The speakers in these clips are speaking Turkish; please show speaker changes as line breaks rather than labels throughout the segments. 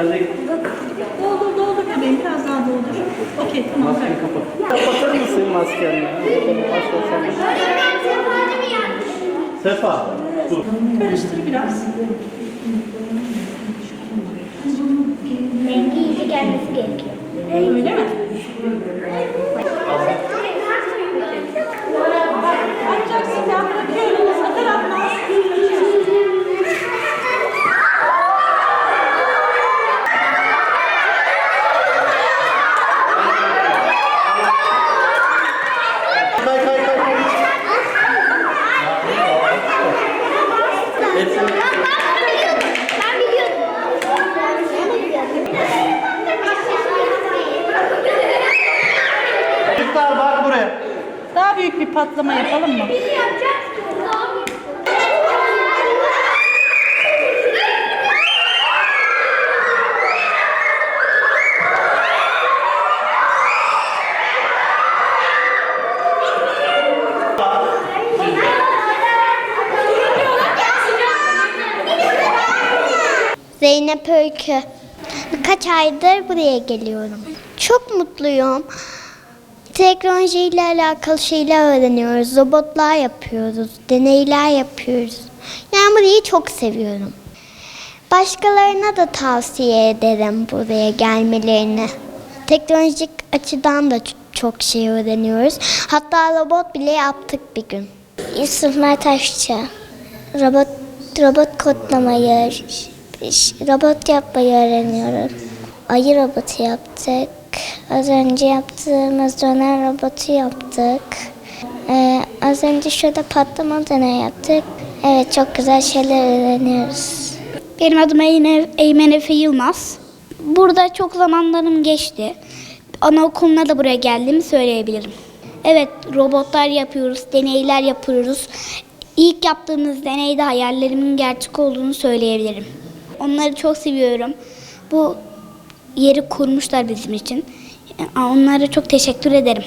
Sen de
Doldur doldur bebeğim biraz daha doldur. Okey tamam.
maskeni kapat. Kapatır mısın maskenle? Sefa. Dur.
Karıştır biraz.
Rengi iyice gelmesi gerekiyor.
Öyle mi?
Çocuklar bak buraya.
Daha büyük bir patlama yapalım mı?
Zeynep Öykü. Birkaç aydır buraya geliyorum. Çok mutluyum. Teknolojiyle alakalı şeyler öğreniyoruz. Robotlar yapıyoruz. Deneyler yapıyoruz. Yani burayı çok seviyorum. Başkalarına da tavsiye ederim buraya gelmelerini. Teknolojik açıdan da çok şey öğreniyoruz. Hatta robot bile yaptık bir gün. Yusuf Mertaşçı. Robot robot kodlamayı, robot yapmayı öğreniyorum. Ayı robotu yaptık. Az önce yaptığımız döner robotu yaptık. Ee, az önce şurada patlama döner yaptık. Evet çok güzel şeyler öğreniyoruz.
Benim adım Eymen Efe Yılmaz. Burada çok zamanlarım geçti. Anaokuluna da buraya geldiğimi söyleyebilirim. Evet, robotlar yapıyoruz, deneyler yapıyoruz. İlk yaptığımız deneyde hayallerimin gerçek olduğunu söyleyebilirim. Onları çok seviyorum. Bu yeri kurmuşlar bizim için. Onlara çok teşekkür ederim.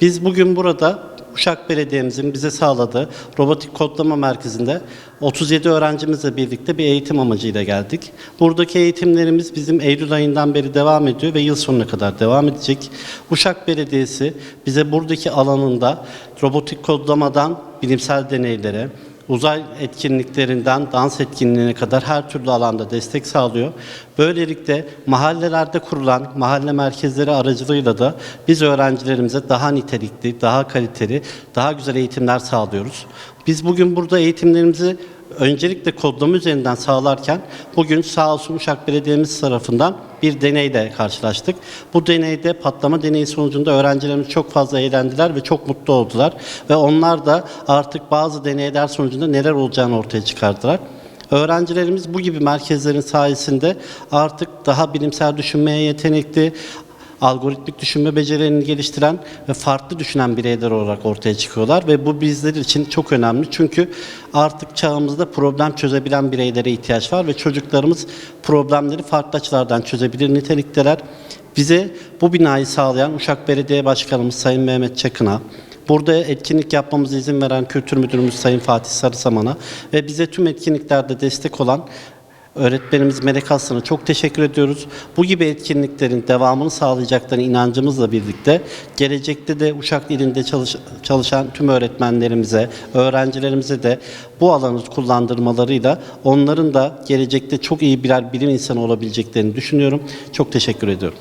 Biz bugün burada Uşak Belediye'mizin bize sağladığı robotik kodlama merkezinde 37 öğrencimizle birlikte bir eğitim amacıyla geldik. Buradaki eğitimlerimiz bizim Eylül ayından beri devam ediyor ve yıl sonuna kadar devam edecek. Uşak Belediyesi bize buradaki alanında robotik kodlamadan bilimsel deneylere, uzay etkinliklerinden dans etkinliğine kadar her türlü alanda destek sağlıyor. Böylelikle mahallelerde kurulan mahalle merkezleri aracılığıyla da biz öğrencilerimize daha nitelikli, daha kaliteli, daha güzel eğitimler sağlıyoruz. Biz bugün burada eğitimlerimizi öncelikle kodlama üzerinden sağlarken bugün sağ olsun Uşak Belediye'miz tarafından bir deneyle karşılaştık. Bu deneyde patlama deneyi sonucunda öğrencilerimiz çok fazla eğlendiler ve çok mutlu oldular. Ve onlar da artık bazı deneyler sonucunda neler olacağını ortaya çıkardılar. Öğrencilerimiz bu gibi merkezlerin sayesinde artık daha bilimsel düşünmeye yetenekli, algoritmik düşünme becerilerini geliştiren ve farklı düşünen bireyler olarak ortaya çıkıyorlar ve bu bizler için çok önemli. Çünkü artık çağımızda problem çözebilen bireylere ihtiyaç var ve çocuklarımız problemleri farklı açılardan çözebilir nitelikteler. Bize bu binayı sağlayan Uşak Belediye Başkanımız Sayın Mehmet Çakın'a, Burada etkinlik yapmamıza izin veren Kültür Müdürümüz Sayın Fatih Sarısaman'a ve bize tüm etkinliklerde destek olan öğretmenimiz Melek Aslan'a çok teşekkür ediyoruz. Bu gibi etkinliklerin devamını sağlayacaklarına inancımızla birlikte gelecekte de Uşak ilinde çalış- çalışan tüm öğretmenlerimize, öğrencilerimize de bu alanı kullandırmalarıyla onların da gelecekte çok iyi birer bilim insanı olabileceklerini düşünüyorum. Çok teşekkür ediyorum.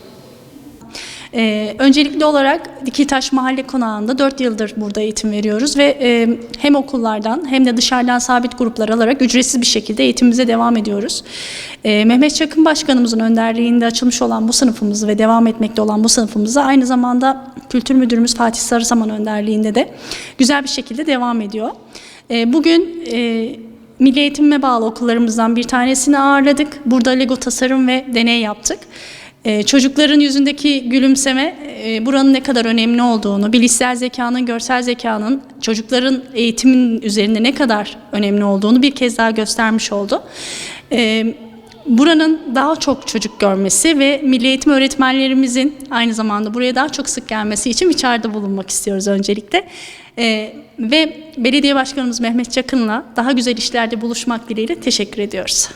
Ee, öncelikli olarak Dikiltaş Mahalle Konağı'nda 4 yıldır burada eğitim veriyoruz ve e, hem okullardan hem de dışarıdan sabit gruplar alarak ücretsiz bir şekilde eğitimimize devam ediyoruz. Ee, Mehmet Çakın Başkanımızın önderliğinde açılmış olan bu sınıfımızı ve devam etmekte olan bu sınıfımızı aynı zamanda Kültür Müdürümüz Fatih Sarısaman önderliğinde de güzel bir şekilde devam ediyor. Ee, bugün e, Milli Eğitime bağlı okullarımızdan bir tanesini ağırladık. Burada Lego tasarım ve deney yaptık. Ee, çocukların yüzündeki gülümseme e, buranın ne kadar önemli olduğunu, bilişsel zekanın, görsel zekanın çocukların eğitimin üzerinde ne kadar önemli olduğunu bir kez daha göstermiş oldu. Ee, buranın daha çok çocuk görmesi ve milli eğitim öğretmenlerimizin aynı zamanda buraya daha çok sık gelmesi için çağrıda bulunmak istiyoruz öncelikle. Ee, ve belediye başkanımız Mehmet Çakın'la daha güzel işlerde buluşmak dileğiyle teşekkür ediyoruz.